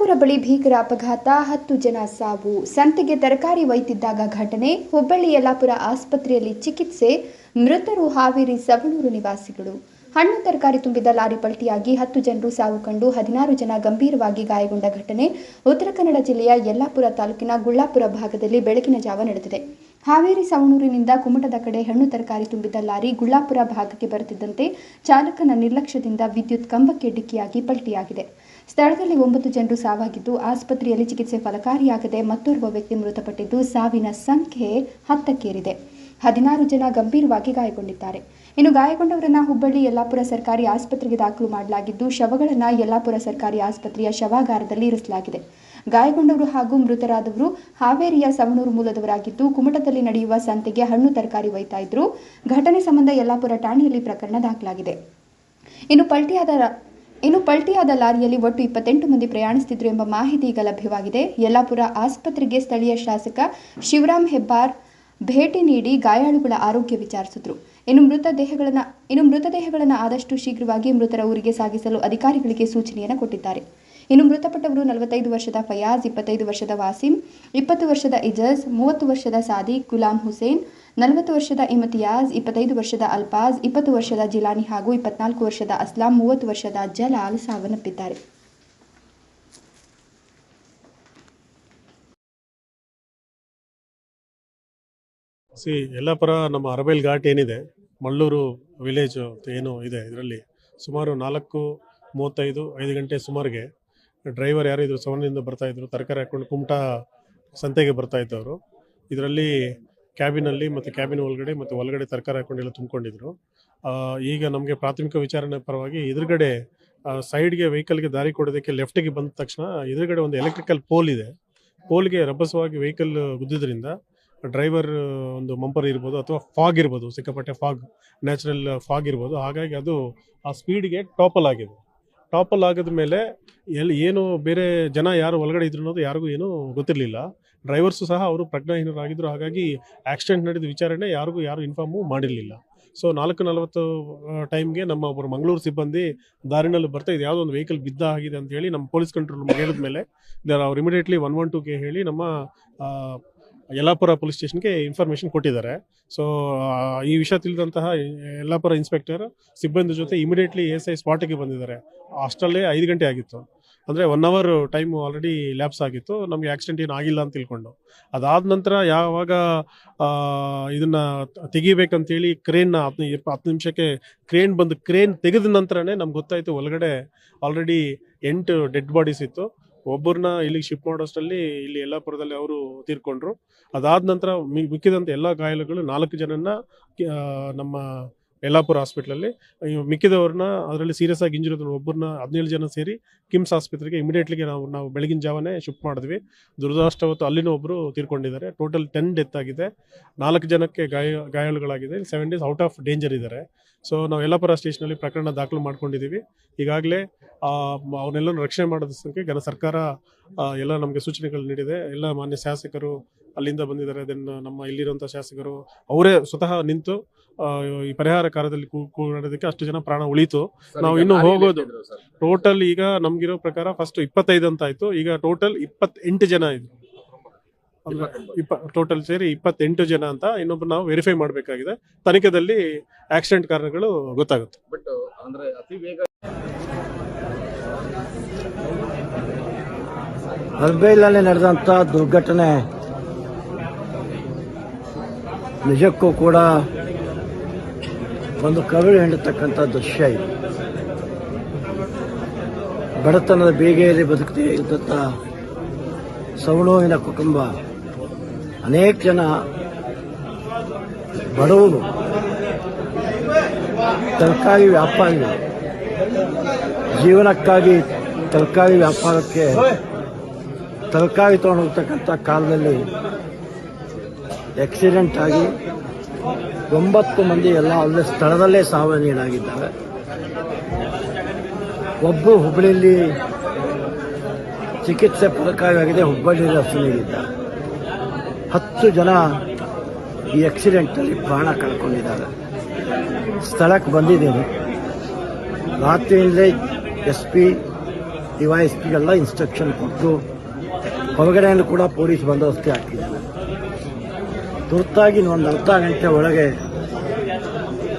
ಯಲ್ಲಾಪುರ ಬಳಿ ಭೀಕರ ಅಪಘಾತ. ಹತ್ತು ಜನ ಸಾವು. ಸಂತೆಗೆ ತರಕಾರಿ ವೈತಿದ್ದಾಗ ಘಟನೆ. ಹುಬ್ಬಳ್ಳಿ ಯಲ್ಲಾಪುರ ಆಸ್ಪತ್ರೆಯಲ್ಲಿ ಚಿಕಿತ್ಸೆ. ಮೃತರು ಹಾವೇರಿ ಸವಣೂರು ನಿವಾಸಿಗಳು. ಹಣ್ಣು, ತರಕಾರಿ ತುಂಬಿದ ಲಾರಿ ಪಲ್ಟಿಯಾಗಿ ಹತ್ತು ಜನರು ಸಾವು ಕಂಡು ಹದಿನಾರು ಜನ ಗಂಭೀರವಾಗಿ ಗಾಯಗೊಂಡ ಘಟನೆ. ಉತ್ತರ ಕನ್ನಡ ಜಿಲ್ಲೆಯ ಯಲ್ಲಾಪುರ ತಾಲೂಕಿನ ಗುಳ್ಳಾಪುರ ಭಾಗದಲ್ಲಿ ಬೆಳಕಿನ ಜಾವ ನಡೆದಿದೆ. ಹಾವೇರಿ ಸವಣೂರಿನಿಂದ ಕುಮಟದ ಕಡೆ ಹಣ್ಣು, ತರಕಾರಿ ತುಂಬಿದ್ದ ಲಾರಿ ಗುಳ್ಳಾಪುರ ಭಾಗಕ್ಕೆ ಬರುತ್ತಿದ್ದಂತೆ ಚಾಲಕನ ನಿರ್ಲಕ್ಷ್ಯದಿಂದ ವಿದ್ಯುತ್ ಕಂಬಕ್ಕೆ ಡಿಕ್ಕಿಯಾಗಿ ಪಲ್ಟಿಯಾಗಿದೆ. ಸ್ಥಳದಲ್ಲಿ ಒಂಬತ್ತು ಜನರು ಸಾವಾಗಿದ್ದು, ಆಸ್ಪತ್ರೆಯಲ್ಲಿ ಚಿಕಿತ್ಸೆ ಫಲಕಾರಿಯಾಗದೆ ಮತ್ತೋರ್ವ ವ್ಯಕ್ತಿ ಮೃತಪಟ್ಟಿದ್ದು, ಸಾವಿನ ಸಂಖ್ಯೆ ಹತ್ತಕ್ಕೇರಿದೆ. ಹದಿನಾರು ಜನ ಗಂಭೀರವಾಗಿ ಗಾಯಗೊಂಡಿದ್ದಾರೆ. ಇನ್ನು ಗಾಯಗೊಂಡವರನ್ನ ಹುಬ್ಬಳ್ಳಿ ಯಲ್ಲಾಪುರ ಸರ್ಕಾರಿ ಆಸ್ಪತ್ರೆಗೆ ದಾಖಲು ಮಾಡಲಾಗಿದ್ದು, ಶವಗಳನ್ನು ಯಲ್ಲಾಪುರ ಸರ್ಕಾರಿ ಆಸ್ಪತ್ರೆಯ ಶವಾಗಾರದಲ್ಲಿ ಇರಿಸಲಾಗಿದೆ. ಗಾಯಗೊಂಡವರು ಹಾಗೂ ಮೃತರಾದವರು ಹಾವೇರಿಯ ಸವಣೂರು ಮೂಲದವರಾಗಿದ್ದು, ಕುಮಟದಲ್ಲಿ ನಡೆಯುವ ಸಂತೆಗೆ ಹಣ್ಣು ತರಕಾರಿ ಒಯ್ತಾ ಇದ್ರು. ಘಟನೆ ಸಂಬಂಧ ಯಲ್ಲಾಪುರ ಠಾಣೆಯಲ್ಲಿ ಪ್ರಕರಣ ದಾಖಲಾಗಿದೆ. ಇನ್ನು ಪಲ್ಟಿಯಾದ ಇನ್ನು ಪಲ್ಟಿಯಾದ ಲಾರಿಯಲ್ಲಿ ಒಟ್ಟು ಇಪ್ಪತ್ತೆಂಟು ಮಂದಿ ಪ್ರಯಾಣಿಸುತ್ತಿದ್ದರು ಎಂಬ ಮಾಹಿತಿ ಈಗ ಲಭ್ಯವಾಗಿದೆ. ಯಲ್ಲಾಪುರ ಆಸ್ಪತ್ರೆಗೆ ಸ್ಥಳೀಯ ಶಾಸಕ ಶಿವರಾಮ್ ಹೆಬ್ಬಾರ್ ಭೇಟಿ ನೀಡಿ ಗಾಯಾಳುಗಳ ಆರೋಗ್ಯ ವಿಚಾರಿಸಿದ್ರು. ಇನ್ನು ಮೃತದೇಹಗಳನ್ನು ಇನ್ನು ಮೃತದೇಹಗಳನ್ನು ಆದಷ್ಟು ಶೀಘ್ರವಾಗಿ ಮೃತರ ಊರಿಗೆ ಸಾಗಿಸಲು ಅಧಿಕಾರಿಗಳಿಗೆ ಸೂಚನೆಯನ್ನು ಕೊಟ್ಟಿದ್ದಾರೆ. ಇನ್ನು ಮೃತಪಟ್ಟವರು ನಲವತ್ತೈದು ವರ್ಷದ ಫಯಾಜ್, ಇಪ್ಪತ್ತೈದು ವರ್ಷದ ವಾಸಿಂ, ಇಪ್ಪತ್ತು ವರ್ಷದ ಇಜಾಜ್, ಮೂವತ್ತು ವರ್ಷದ ಸಾದಿ ಗುಲಾಂ ಹುಸೇನ್ ನಲವತ್ತು ವರ್ಷದ ಇಮತಿಯಾಜ್ ಇಪ್ಪತ್ತೈದು ವರ್ಷದ ಅಲ್ಪಾಜ್, ಇಪ್ಪತ್ತು ವರ್ಷದ ಜಿಲಾನಿ ಹಾಗೂ ಇಪ್ಪತ್ನಾಲ್ಕು ವರ್ಷದ ಅಸ್ಲಾಂ, ಮೂವತ್ತು ವರ್ಷದ ಜಲಾಲ್ ಸಾವನ್ನಪ್ಪಿದ್ದಾರೆ. ಸಿ, ಯಲ್ಲಾಪುರ ನಮ್ಮ ಅರಬೈಲ್ ಘಾಟ್ ಏನಿದೆ, ಮಳ್ಳೂರು ವಿಲೇಜ್ ಏನು ಇದೆ ಇದರಲ್ಲಿ, ಸುಮಾರು ನಾಲ್ಕು ಮೂವತ್ತೈದು, ಐದು ಗಂಟೆ ಸುಮಾರಿಗೆ ಡ್ರೈವರ್ ಯಾರು ಇದ್ರು ಸವಣಿಂದ ಬರ್ತಾ ಇದ್ರು, ತರಕಾರಿ ಹಾಕ್ಕೊಂಡು ಕುಮಟಾ ಸಂತೆಗೆ ಬರ್ತಾ ಇದ್ದವರು. ಇದರಲ್ಲಿ ಕ್ಯಾಬಿನಲ್ಲಿ ಮತ್ತು ಕ್ಯಾಬಿನ್ ಒಳಗಡೆ ಮತ್ತು ಒಳಗಡೆ ತರಕಾರಿ ಹಾಕೊಂಡೆಲ್ಲ ತುಂಬಿಕೊಂಡಿದ್ರು. ಈಗ ನಮಗೆ ಪ್ರಾಥಮಿಕ ವಿಚಾರಣೆ ಪರವಾಗಿ ಎದುರುಗಡೆ ಸೈಡ್ಗೆ ವೆಹಿಕಲ್ಗೆ ದಾರಿ ಕೊಡೋದಕ್ಕೆ ಲೆಫ್ಟಿಗೆ ಬಂದ ತಕ್ಷಣ ಎದುರುಗಡೆ ಒಂದು ಎಲೆಕ್ಟ್ರಿಕಲ್ ಪೋಲ್ ಇದೆ. ಪೋಲ್ಗೆ ರಭಸವಾಗಿ ವೆಹಿಕಲ್ ಗುದ್ದಿದ್ರಿಂದ ಡ್ರೈವರ್ ಒಂದು ಮಂಪರ್ ಇರ್ಬೋದು ಅಥವಾ ಫಾಗ್ ಇರ್ಬೋದು, ಸಿಕ್ಕಾಪಟ್ಟೆ ಫಾಗ್ ನ್ಯಾಚುರಲ್ ಫಾಗ್ ಇರ್ಬೋದು. ಹಾಗಾಗಿ ಅದು ಆ ಸ್ಪೀಡ್ಗೆ ಟಾಪಲ್ ಆಗಿದೆ. ಟಾಪಲ್ ಆಗಿದ ಮೇಲೆ ಎಲ್ಲಿ ಏನು ಬೇರೆ ಜನ ಯಾರು ಒಳಗಡೆ ಇದ್ರು ಅನ್ನೋದು ಯಾರಿಗೂ ಏನೂ ಗೊತ್ತಿರಲಿಲ್ಲ. ಡ್ರೈವರ್ಸು ಸಹ ಅವರು ಪ್ರಜ್ಞಾಹೀನರಾಗಿದ್ದರು ಹಾಗಾಗಿ ಆಕ್ಸಿಡೆಂಟ್ ನಡೆದ ವಿಚಾರಣೆ ಯಾರಿಗೂ ಯಾರು ಇನ್ಫಾರ್ಮು ಮಾಡಿರಲಿಲ್ಲ. ಸೊ, ನಾಲ್ಕು ನಲವತ್ತು ಟೈಮ್ಗೆ ನಮ್ಮ ಒಬ್ಬರು ಮಂಗಳೂರು ಸಿಬ್ಬಂದಿ ದಾರಿನಲ್ಲಿ ಬರ್ತಾ ಇದು ಯಾವುದೋ ಒಂದು ವೆಹಿಕಲ್ ಬಿದ್ದ ಆಗಿದೆ ಅಂತ ಹೇಳಿ ನಮ್ಮ ಪೊಲೀಸ್ ಕಂಟ್ರೋಲ್ ಹೇಳಿದ ಮೇಲೆ ಅವ್ರು ಇಮಿಡಿಯೇಟ್ಲಿ ಒನ್ ಒನ್ ಟೂಗೆ ಹೇಳಿ ನಮ್ಮ ಯಲ್ಲಾಪುರ ಪೊಲೀಸ್ ಸ್ಟೇಷನ್ಗೆ ಇನ್ಫಾರ್ಮೇಷನ್ ಕೊಟ್ಟಿದ್ದಾರೆ. ಸೊ ಈ ವಿಷಯ ತಿಳಿದಂತಹ ಯಲ್ಲಾಪುರ ಇನ್ಸ್ಪೆಕ್ಟರ್ ಸಿಬ್ಬಂದಿ ಜೊತೆ ಇಮಿಡಿಯೇಟ್ಲಿ ಎಸ್ ಐ ಸ್ಪಾಟಿಗೆ ಬಂದಿದ್ದಾರೆ. ಅಷ್ಟರಲ್ಲೇ ಐದು ಗಂಟೆ ಆಗಿತ್ತು. ಅಂದರೆ one hour time already lapse ಆಗಿತ್ತು. ನಮಗೆ ಆಕ್ಸಿಡೆಂಟ್ ಏನು ಆಗಿಲ್ಲ ಅಂತ ತಿಳ್ಕೊಂಡು. ಅದಾದ ನಂತರ ಯಾವಾಗ ಇದನ್ನ ತೆಗಿಬೇಕಂತೇಳಿ ಕ್ರೇನ್ನ ಹತ್ತು ಹತ್ತು ನಿಮಿಷಕ್ಕೆ ಕ್ರೇನ್ ಬಂದು ಕ್ರೇನ್ ತೆಗೆದ ನಂತರನೇ ನಮ್ಗೆ ಗೊತ್ತಾಯಿತು, ಒಳಗಡೆ ಆಲ್ರೆಡಿ ಎಂಟು ಡೆಡ್ ಬಾಡೀಸ್ ಇತ್ತು. ಒಬ್ಬರನ್ನ ಇಲ್ಲಿಗೆ ಶಿಫ್ಟ್ ಮಾಡೋಷ್ಟರಲ್ಲಿ ಇಲ್ಲಿ ಯಲ್ಲಾಪುರದಲ್ಲಿ ಅವರು ತೀರ್ಕೊಂಡ್ರು. ಅದಾದ ನಂತರ ಮಿ- ಮಿಕ್ಕಿದಂಥ ಎಲ್ಲ ಗಾಯಾಳುಗಳು ನಾಲ್ಕು ಜನನ್ನ ನಮ್ಮ ಯಲ್ಲಾಪುರ ಹಾಸ್ಪಿಟ್ಲಲ್ಲಿ ಮಿಕ್ಕಿದವ್ರನ್ನ ಅದರಲ್ಲಿ ಸೀರಿಯಸ್ ಆಗಿ ಇಂಜುರಿ ಒಬ್ಬರನ್ನ ಹದಿನೇಳು ಜನ ಸೇರಿ ಕಿಮ್ಸ್ ಆಸ್ಪತ್ರೆಗೆ ಇಮಿಡಿಯೇಟ್ಲಿಗೆ ನಾವು ನಾವು ಬೆಳಗಿನ ಜಾವನೇ ಶಿಫ್ಟ್ ಮಾಡಿದ್ವಿ. ದುರದೃಷ್ಟವತ್ತು ಅಲ್ಲಿನ ಒಬ್ಬರು ತೀರ್ಕೊಂಡಿದ್ದಾರೆ. ಟೋಟಲ್ ಟೆನ್ ಡೆತ್ ಆಗಿದೆ. ನಾಲ್ಕು ಜನಕ್ಕೆ ಗಾಯ, ಗಾಯಾಳುಗಳಾಗಿದೆ. Seven days out of danger ಇದ್ದಾರೆ. ಸೊ ನಾವು ಯಲ್ಲಾಪುರ ಸ್ಟೇಷನಲ್ಲಿ ಪ್ರಕರಣ ದಾಖಲು ಮಾಡ್ಕೊಂಡಿದ್ದೀವಿ. ಈಗಾಗಲೇ ಅವನ್ನೆಲ್ಲ ರಕ್ಷಣೆ ಮಾಡೋದಕ್ಕೆ ಘನ ಸರ್ಕಾರ ಎಲ್ಲ ನಮಗೆ ಸೂಚನೆಗಳು ನೀಡಿದೆ. ಎಲ್ಲ ಮಾನ್ಯ ಶಾಸಕರು ಅಲ್ಲಿಂದ ಬಂದಿದ್ದಾರೆ. ದೆನ್ ನಮ್ಮ ಇಲ್ಲಿರುವಂಥ ಶಾಸಕರು, ಅವರೇ ಸ್ವತಃ ನಿಂತು ಈ ಪರಿಹಾರ ಕಾರ್ಯದಲ್ಲಿ ಕೂ- ಕೂಡೋದಕ್ಕೆ ಅಷ್ಟು ಜನ ಪ್ರಾಣ ಉಳಿತು. ನಾವು ಇನ್ನು ಹೋಗೋದು. ಟೋಟಲ್ ಈಗ ನಮ್ಗಿರೋ ಪ್ರಕಾರ ಫಸ್ಟ್ ಇಪ್ಪತ್ತೈದು ಅಂತ ಆಯ್ತು. ಈಗ ಟೋಟಲ್ ಇಪ್ಪತ್ತೆಂಟು ಜನ ಇದ್ರು ಇಪ್ಪ ಟೋಟಲ್ ಸೇರಿ ಇಪ್ಪತ್ತೆಂಟು ಜನ ಅಂತ ಇನ್ನೊಬ್ರು ನಾವು ವೆರಿಫೈ ಮಾಡಬೇಕಾಗಿದೆ. ತನಿಖೆದಲ್ಲಿ ಆಕ್ಸಿಡೆಂಟ್ ಕಾರಣಗಳು ಗೊತ್ತಾಗುತ್ತೆ. ಬಟ್ ಅಂದ್ರೆ ಅತಿ ವೇಗ ಅರ್ಬೈಲಲ್ಲಿ ನಡೆದಂಥ ದುರ್ಘಟನೆ ನಿಜಕ್ಕೂ ಕೂಡ ಒಂದು ಕರುಳು ಹಿಂಡತಕ್ಕಂಥ ದೃಶ್ಯ ಇದು ಬಡತನದ ಬೇಗೆಯಲ್ಲಿ ಬದುಕದೇ ಇದ್ದಂಥ ಸವಣೋವಿನ ಕುಟುಂಬ. ಅನೇಕ ಜನ ಬಡವರು. ತರಕಾರಿ ವ್ಯಾಪಾರಿಗಳು ಜೀವನಕ್ಕಾಗಿ ತರಕಾರಿ ವ್ಯಾಪಾರಕ್ಕೆ ತರಕಾರಿ ತಗೊಂಡು ಹೋಗ್ತಕ್ಕಂಥ ಕಾಲದಲ್ಲಿ ಆಕ್ಸಿಡೆಂಟ್ ಆಗಿ ಒಂಬತ್ತು ಮಂದಿ ಎಲ್ಲ ಅಲ್ಲೇ ಸ್ಥಳದಲ್ಲೇ ಸಾವನ್ನೀಡಾಗಿದ್ದಾರೆ. ಒಬ್ಬರು ಹುಬ್ಬಳ್ಳಿಯಲ್ಲಿ ಚಿಕಿತ್ಸೆ ಫಲಕಾರಿಯಾಗಿದೆ ಹುಬ್ಬಳ್ಳಿಯಲ್ಲಿ ನೀಡಿದ್ದಾರೆ. ಹತ್ತು ಜನ ಈ ಆಕ್ಸಿಡೆಂಟಲ್ಲಿ ಪ್ರಾಣ ಕಳ್ಕೊಂಡಿದ್ದಾರೆ. ಸ್ಥಳಕ್ಕೆ ಬಂದಿದ್ದೇನೆ. ರಾತ್ರಿಯಿಂದಲೇ ಎಸ್ ಪಿ ಡಿವೈಎಸ್ಪಿಗೆಲ್ಲ ಇನ್ಸ್ಟ್ರಕ್ಷನ್ ಕೊಟ್ಟು ಹೊರಗಡೆಯನ್ನು ಕೂಡ ಪೊಲೀಸ್ ಬಂದೋಬಸ್ತಿ ಹಾಕಿದ್ದಾರೆ. ತುರ್ತಾಗಿ ಒಂದು ಅರ್ಧ ಗಂಟೆ ಒಳಗೆ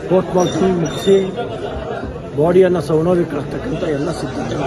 ಪೋಸ್ಟ್ ಮಾರ್ಟಮ್ ಮುಗಿಸಿ ಬಾಡಿಯನ್ನು ಸವಣೋದಕ್ಕೆ ಕಳಿಸ್ತಕ್ಕಂಥ ಎಲ್ಲ ಸಿದ್ಧತೆ